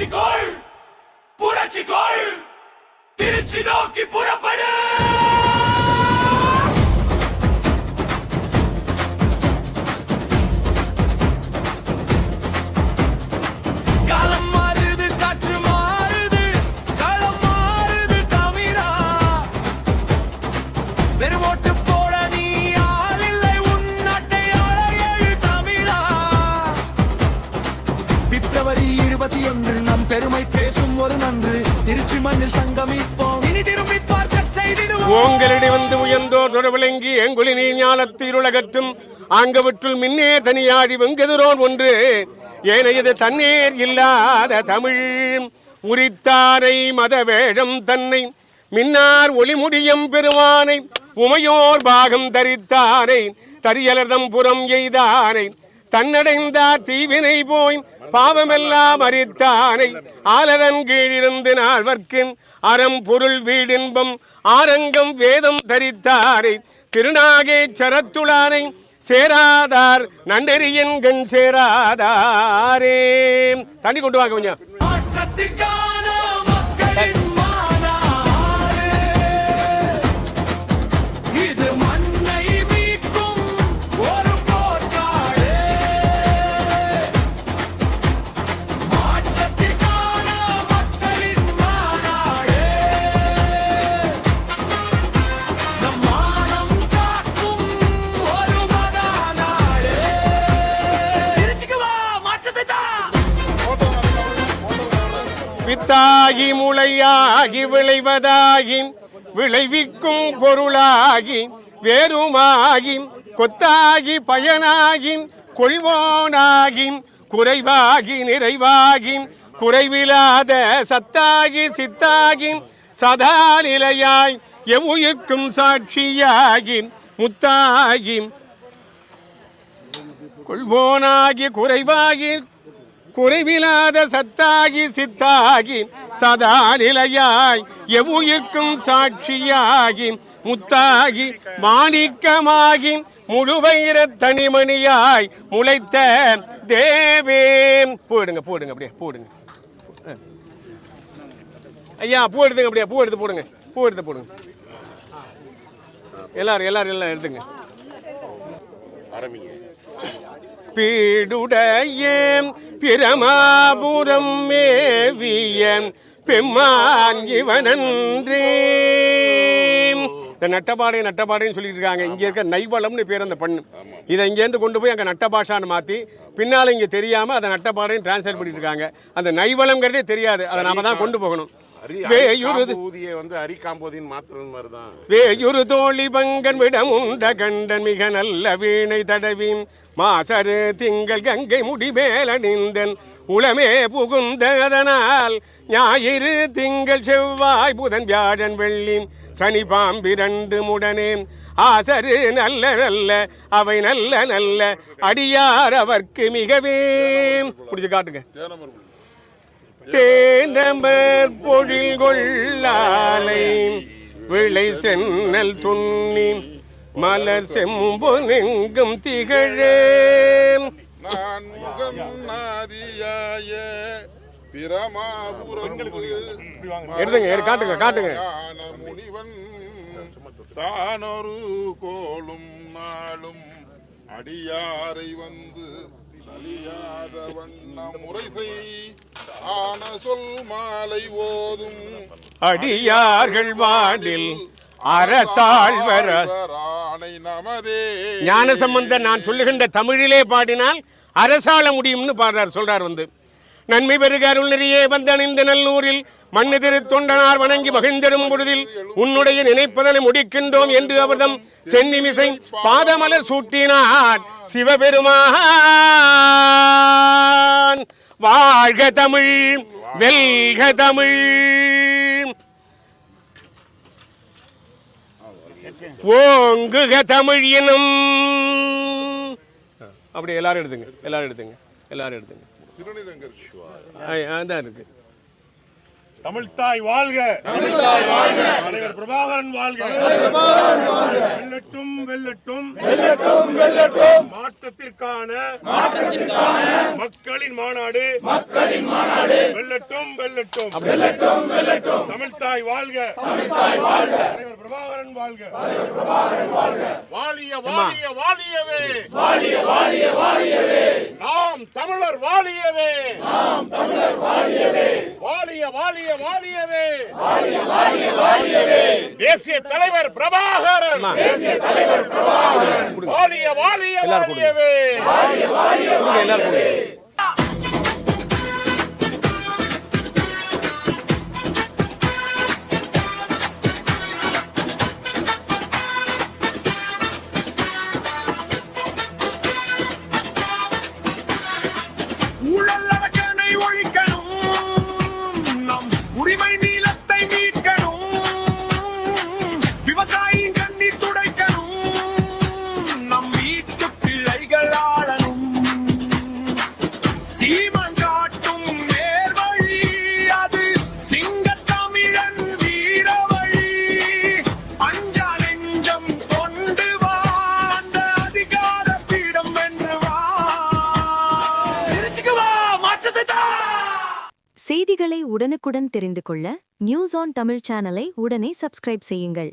எழுச்சிக்கோள் புரட்சிக்கோள் திருச்சி நோக்கி புறப்படு பிப்ரவரி இருபத்தி ஒன்று நம் பெருமை பேசும் ஒரு நன்று. திருச்சி மண்ணில் சங்கமிப்போம். இனி திரும்பி பார்க்க செய்திடுவோம். ஓங்களிடை வந்து உயர்ந்தோர் தொடர்விளங்கி எங்குளி நீ ஞானத்தீருலகற்றும் ஆங்கவற்றுள் மின்னே தனியாடி வெங்கெதிரோன் ஒன்று. ஏனையது தன்னேர் இல்லாத தமிழ். உரித்தாரை மத வேடம் தன்னை. மின்னார் ஒளிமுடியம் பெருமானை. உமையோர் பாகம் தரித்தாரை தரியலர்தம் புறம் எய்தாரை தன்னடைந்தார் தீவினை போய் பாவமெல்லாம் அறித்தானை ஆலதன் கீழிருந்து நால்வர்க்கின் அறம் பொருள் வீடின்பம் ஆரங்கம் வேதம் தரித்தாரை திருநாகே சரத்துளானை சேராதார் நன்னெறியின் கண் சேராதாரே. தண்ணி கொண்டு வாங்க கொஞ்சம். வித்தாகி முளையாகி விளைவதாகி விளைவிக்கும் பொருளாகி வேறுமாகி கொத்தாகி பயனாகி கொள்வோனாகி குறைவாகி நிறைவாகி குறைவிலாத சத்தாகி சித்தாகி சதா நிலையாய் எவ்வுயிர்க்கும் சாட்சியாகி முத்தாகி கொள்வோனாகி குறைவாகி குறைவிலாத சத்தாகி சித்தாகி சதா நிலையாய் எவ்வுயிர்க்கும் சாட்சியாகி முத்தாகி மாணிக்கமாகி முழுவைர தனிமணியாய் முளைத்த தேவே. போடுங்க போடுங்க அப்படியே போடுங்க. ஐயா பூ எடுத்துங்க அப்படியே பூ எடுத்து போடுங்க பூ எடுத்து போடுங்க. எல்லாரும் எல்லாரும் எல்லாம் எடுத்துங்க. பீடுடைய பிரமாபுரம் மேவிய பெம்மான் இவனன்றே. இந்த நட்டபாடை நட்டபாடைன்னு சொல்லிட்டு இருக்காங்க இங்கே இருக்க நைவளம்னு பேர் அந்த பண்ணு. இதை இங்கேருந்து கொண்டு போய் அங்கே நட்டபாஷான்னு மாற்றி பின்னால் இங்கே தெரியாமல் அதை நட்டபாடைன்னு டிரான்ஸ்லேட் பண்ணிட்டு இருக்காங்க அந்த நைவளம்ங்கிறதே தெரியாது. அதை நாம தான் கொண்டு போகணும். வேயுறு தோழி பங்கன் விடம் உண்ட கண்டன் மிக நல்ல வீணை தடவின். மாசரு திங்கள் கங்கை முடிமேலணிந்தன் உளமே புகுந்ததனால் ஞாயிறு திங்கள் செவ்வாய் புதன் வியாழன் வெள்ளி சனி பாம்பிரண்டு முடனே ஆசரு நல்ல நல்ல அவை நல்ல நல்ல. அடியார் அவர்க்கு மிகவே. பிடிச்சு காட்டுங்க. தேனமர் பொழில் கொள்ளாலை விளை சென்னல் துண்ணி மலர் செம்பொனெங்கும் திகழே நான் முகம் நாதியாய பிரமாபுரத்து எடுத்துங்க, எடு, காட்டுங்க, காட்டுங்க. முனிவன் தானொரு கோளும் நாளும் அடியாரை வந்து அழியாத வண்ண முறை செய் ஆன சொல் மாலை ஓதும். அடியார்கள் வாடில் அரசாழ்வர ஆணை நமதே. ஞானசம்பந்தர் நான் சொல்லுகின்ற தமிழிலே பாடினால் அரசாள முடியும்னு பாடுறார் சொல்றார் வந்து. நன்மை பெருக அருள் நெறியே வந்தணிந்த நல்லூரில் மண்ணெதிரு தொண்டனார் வணங்கி மகிழ்ந்திடும் பொழுதில் உன்னுடைய நினைப்பதனை முடிக்கின்றோம் என்று அவர்தம் சென்னிமிசை பாதமலர் சூட்டினார் சிவபெருமான். வாழ்க தமிழ் வெல்க தமிழ். ஓங்குக தமிழ் எனும். அப்படி எல்லாரும் எடுத்துங்க எல்லாரும் எடுத்துங்க எல்லாரும் எடுத்துங்க. அதான் இருக்கு. தமிழ்தாய் வாழ்க. தலைவர் பிரபாகரன் வாழ்க. வெல்லட்டும் வெல்லட்டும். மாற்றத்திற்கான மக்களின் மாநாடு. வெல்லட்டும் வெல்லட்டும். வெல்லட்டும் வெல்லட்டும். தமிழ்தாய் வாழ்க. தமிழ்தாய் வாழ்க. தலைவர் பிரபாகரன் வாழ்க. வாழிய வாழிய வாழியவே வாழிய வாழிய வாழியவே நாம் தமிழர் வாழியவே நாம் தமிழர் வாழியவே வாழிய வாழிய வாழியவே வாழிய வாழிய வாழியவே தேசிய தலைவர் பிரபாகரன். தேசிய தலைவர் பிரபாகரன். வாழிய வாழிய வாழியவே கொடுங்க. சீமன் காட்டும் நேர்வழி அது வீரவழி. அஞ்சா நெஞ்சம் கொண்டு வா அதிகார பீடம் வென்று செய்திகளை உடனுக்குடன் தெரிந்து கொள்ள நியூஸ் ஆன் தமிழ் சேனலை உடனே சப்ஸ்கிரைப் செய்யுங்கள்.